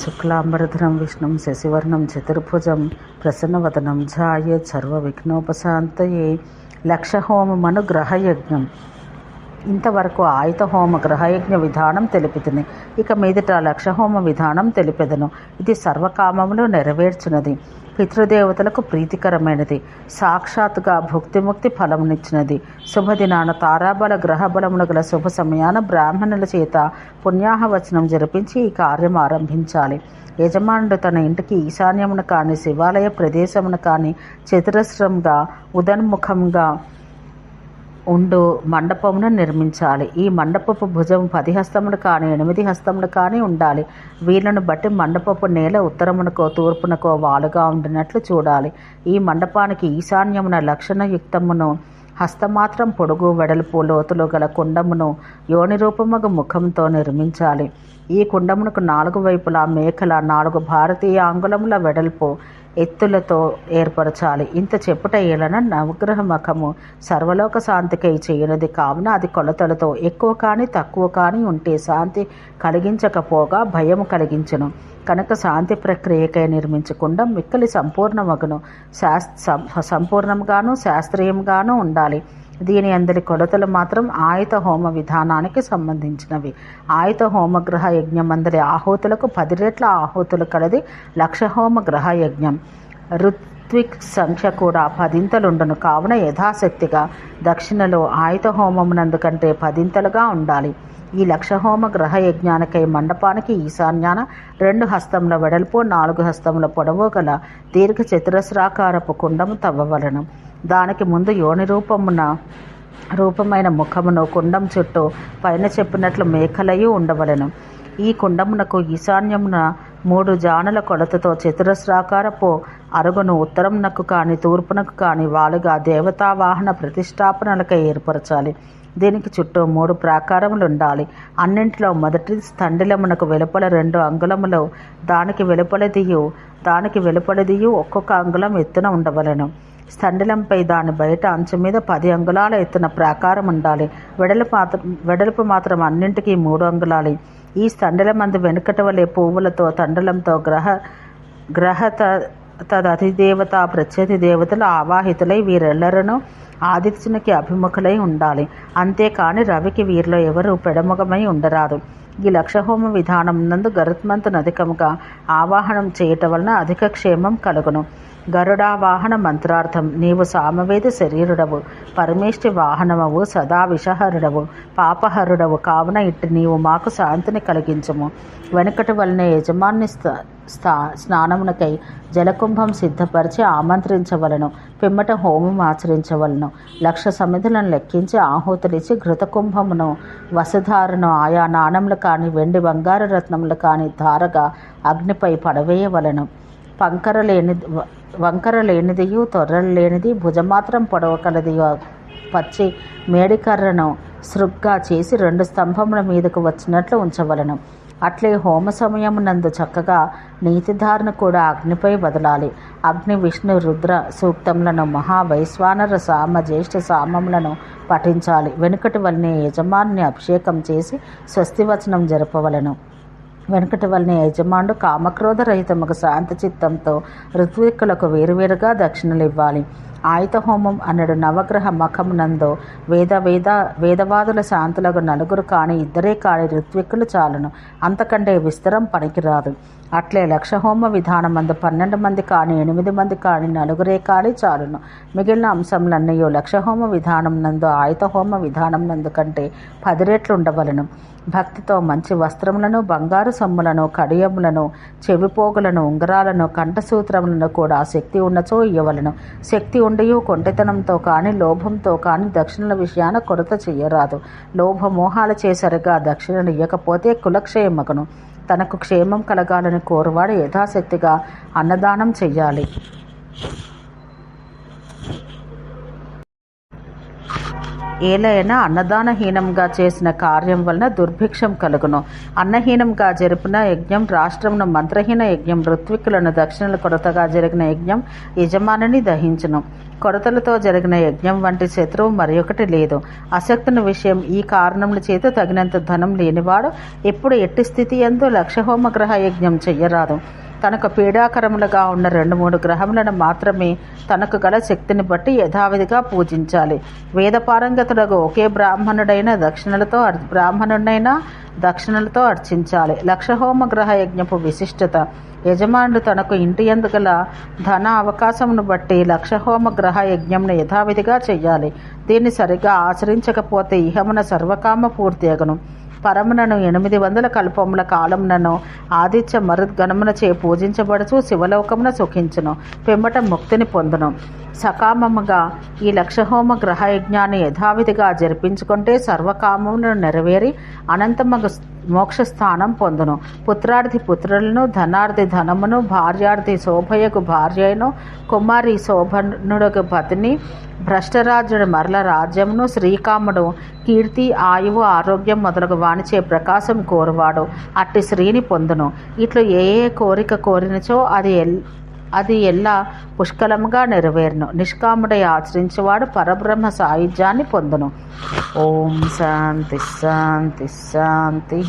శుక్లాంబరధరం విష్ణుం శశివర్ణం చతుర్భుజం ప్రసన్నవదనం ఝాయేత్ సర్వవిఘ్నోపశాంతయే లక్షహోమమను గ్రహయజ్ఞం ఇంతవరకు ఆయుధ హోమ గ్రహయజ్ఞ విధానం తెలుపుతుంది ఇక మీదట లక్షహోమ విధానం తెలిపెదను. ఇది సర్వకామములు నెరవేర్చినది. పితృదేవతలకు ప్రీతికరమైనది. సాక్షాత్తుగా భుక్తిముక్తి ఫలమునిచ్చినది. శుభదినాన తారాబల గ్రహబలమును గల శుభ సమయాన బ్రాహ్మణుల చేత పుణ్యాహవచనం జరిపించి ఈ కార్యం ఆరంభించాలి. యజమానుడు తన ఇంటికి ఈశాన్యమును కానీ శివాలయ ప్రదేశమును కానీ చతురస్రంగా ఉదన్ముఖంగా ఉండు మండపమును నిర్మించాలి. ఈ మండపపు భుజం పది హస్తములు కానీ ఎనిమిది హస్తములు కానీ ఉండాలి. వీళ్ళను బట్టి మండపపు నేల ఉత్తరమునకో తూర్పునకో వాలుగా ఉండినట్లు చూడాలి. ఈ మండపానికి ఈశాన్యమున లక్షణయుక్తమును హస్తమాత్రం పొడుగు వెడల్పు లోతులు గల కుండమును యోని రూపముగ ముఖంతో నిర్మించాలి. ఈ కుండమునకు నాలుగు వైపులా మేకల నాలుగు భారతీయ అంగుళముల వెడల్పు ఎత్తులతో ఏర్పరచాలి. ఇంత చెప్పుట ఏలన నవగ్రహ మఖము సర్వలోక శాంతికై చేయనది. కావున అది కొలతలతో ఎక్కువ కానీ తక్కువ కానీ ఉంటే శాంతి కలిగించకపోగా భయము కలిగించను. కనుక శాంతి ప్రక్రియకై నిర్మించకుండా మిక్కలి సంపూర్ణమగును. శాస్ సంపూర్ణంగాను శాస్త్రీయంగాను ఉండాలి. దీని అందరి కొలతలు మాత్రం ఆయుత హోమ విధానానికి సంబంధించినవి. ఆయుత హోమగ్రహ యజ్ఞం అందరి ఆహుతులకు పది రెట్ల ఆహుతులు కలది లక్ష హోమ గ్రహ యజ్ఞం. ఋత్విక్ సంఖ్య కూడా పదింతలుండును. కావున యథాశక్తిగా దక్షిణలో ఆయుత హోమమునందు కంటే పదింతలుగా ఉండాలి. ఈ లక్షహోమ గ్రహ యజ్ఞానికై మండపానికి ఈశాన్యాన రెండు హస్తముల వెడల్పు నాలుగు హస్తముల పొడవు గల దీర్ఘ చతురస్రాకారపు కుండము తవ్వవలను. దానికి ముందు యోని రూపమున రూపమైన ముఖమును కుండం చుట్టూ పైన చెప్పినట్లు మేకలయు ఉండవలను. ఈ కుండమునకు ఈశాన్యమున మూడు జానుల కొలతతో చతురస్రాకారపు అరుగును ఉత్తరంనకు కానీ తూర్పునకు కానీ వాలుగా దేవతావాహన ప్రతిష్టాపనలకై ఏర్పరచాలి. దీనికి చుట్టూ మూడు ప్రాకారములు ఉండాలి అన్నింటిలో మొదటి స్థండిలమునకు వెలుపల రెండు అంగుళములు. దానికి వెలుపలదియు దానికి వెలుపలదియు ఒక్కొక్క అంగుళం ఎత్తున ఉండవలను. స్తండిలంపై దాని బయట అంచు మీద పది అంగుళాల ఎత్తున ప్రాకారం ఉండాలి వెడల్పు మాత్రం వెడల్పు మాత్రం అన్నింటికీ మూడు అంగుళాలి. ఈ స్తండలమందు వెనుకట వలె పువ్వులతో తండలంతో గ్రహ గ్రహత తదధిదేవత ప్రత్యతి దేవతలు ఆవాహితులై వీరెల్లరను ఆదిత్యునికి అభిముఖులై ఉండాలి. అంతేకాని రవికి వీరిలో ఎవరు పెడముఖమై ఉండరాదు. ఈ లక్షహోమ విధానం నందు గరుత్మంతునధికముగా ఆవాహనం చేయటం వలన అధిక క్షేమం కలుగును. గరుడావాహన మంత్రార్థం నీవు సామవేద శరీరుడవు. పరమేష్టి వాహనమవు సదా విషహరుడవు పాపహరుడవు. కావున ఇట్టి నీవు మాకు శాంతిని కలిగించము. వెనుకటి వలన యజమాని స్థా స్నానమునకై జలకుంభం సిద్ధపరిచి ఆమంత్రించవలను. పిమ్మట హోమం ఆచరించవలను. లక్ష సమిధులను లెక్కించి ఆహుతులిచ్చి ఘృతకుంభమును వసుధారను ఆయా నాణములు కాని వెండి బంగారు రత్నములు కాని ధారగా అగ్నిపై పడవేయవలను. పంకర లేని వంకర లేనిదియు తొర్రలు లేనిది భుజమాత్రం పొడవ కలదియో పచ్చి మేడికర్రను సృగ్గా చేసి రెండు స్తంభముల మీదకు వచ్చినట్లు ఉంచవలను. అట్లే హోమ సమయమునందు చక్కగా నీతిధారణ కూడా అగ్నిపై వదలాలి. అగ్ని విష్ణు రుద్ర సూక్తములను మహావైశ్వానర సామ జ్యేష్ఠ సామములను పఠించాలి. వెనుకటి వలనే యజమాని అభిషేకం చేసి స్వస్తివచనం జరపవలను. వెనుకటి వలన యజమానుడు కామక్రోధరహితముగా శాంత చిత్తంతో ఋత్విక్కులకు వేరువేరుగా దక్షిణలు ఇవ్వాలి ఆయుధ హోమం అన్నడు నవగ్రహ మఖమునందు వేద వేద వేదవాదుల శాంతులకు నలుగురు కాని ఇద్దరే కాని ఋత్విక్కులు చాలును. అంతకంటే విస్తరం పనికిరాదు. అట్లే లక్షహోమ విధానం అందు పన్నెండు మంది కానీ ఎనిమిది మంది కాని నలుగురే కానీ చాలును. మిగిలిన అంశంలన్నయో లక్షహోమ విధానం నందు ఆయుధ హోమ విధానం నందు కంటే పది రెట్లు ఉండవలను. భక్తితో మంచి వస్త్రములను బంగారు సొమ్ములను కడియములను చెవిపోగులను ఉంగరాలను కంఠసూత్రములను కూడా శక్తి ఉన్నచో ఇవ్వవలను శక్తి ఉండియు కొంటెతనంతో కానీ లోభంతో కానీ దక్షిణల విషయాన కొరత చెయ్యరాదు. లోభమోహాల చేసరిగా దక్షిణను ఇయ్యకపోతే కులక్షేమకును. తనకు క్షేమం కలగాలని కోరువాడు యథాశక్తిగా అన్నదానం చెయ్యాలి. ఏలైనా అన్నదానహీనంగా చేసిన కార్యం వలన దుర్భిక్షం కలుగును. అన్నహీనంగా జరిపిన యజ్ఞం రాష్ట్రమును మంత్రహీన యజ్ఞం ఋత్వికులను దక్షిణల కొరతగా జరిగిన యజ్ఞం యజమానిని దహించును. కొరతలతో జరిగిన యజ్ఞం వంటి శత్రువు మరొకటి లేదు. అసక్తుని విషయం ఈ కారణముల చేత తగినంత ధనం లేనివాడు ఎప్పుడు ఎట్టి స్థితి ఎందు లక్షహోమ గ్రహ యజ్ఞం చెయ్యరాదు. తనకు పీడాకరములుగా ఉన్న రెండు మూడు గ్రహములను మాత్రమే తనకు గల శక్తిని బట్టి యథావిధిగా పూజించాలి. వేదపారంగతులకు ఒకే బ్రాహ్మణుడైన దక్షిణలతో అర్- బ్రాహ్మణుడైనా దక్షిణలతో అర్చించాలి. లక్షహోమ గ్రహ యజ్ఞపు విశిష్టత. యజమానుడు తనకు ఇంటి ఎందుగల ధన అవకాశమును బట్టి లక్షహోమ గ్రహ యజ్ఞంను యథావిధిగా చేయాలి దీన్ని సరిగా ఆచరించకపోతే ఇహమున సర్వకామ పూర్తి అగను. పరమునను ఎనిమిది వందల కల్పముల కాలమునను ఆదిత్య మరుద్గణమున చే పూజించబడుచు శివలోకమున సుఖించును. పిమ్మట ముక్తిని పొందును. సకామముగా ఈ లక్షహోమ గ్రహ యజ్ఞాన్ని యథావిధిగా జరిపించుకుంటే సర్వకామమును నెరవేరి అనంతమగు మోక్షస్థానం పొందును. పుత్రార్థి పుత్రులను ధనార్థి ధనమును భార్యార్థి శోభయకు భార్యను కుమారి శోభనుడకు పతిని భ్రష్టరాజుడు మరల రాజ్యమును శ్రీకాముడు కీర్తి ఆయువు ఆరోగ్యం మొదలగు వాణిచే ప్రకాశం కోరువాడు. అట్టి శ్రీని పొందును. ఇట్లు ఏ ఏ కోరిక కోరినచో అది ఎల్ అది ఎలా పుష్కలముగా నెరవేరును? నిష్కాముడై ఆచరించేవాడు పరబ్రహ్మ సాయుధ్యాన్ని పొందును. ఓం శాంతి శాంతి శాంతి.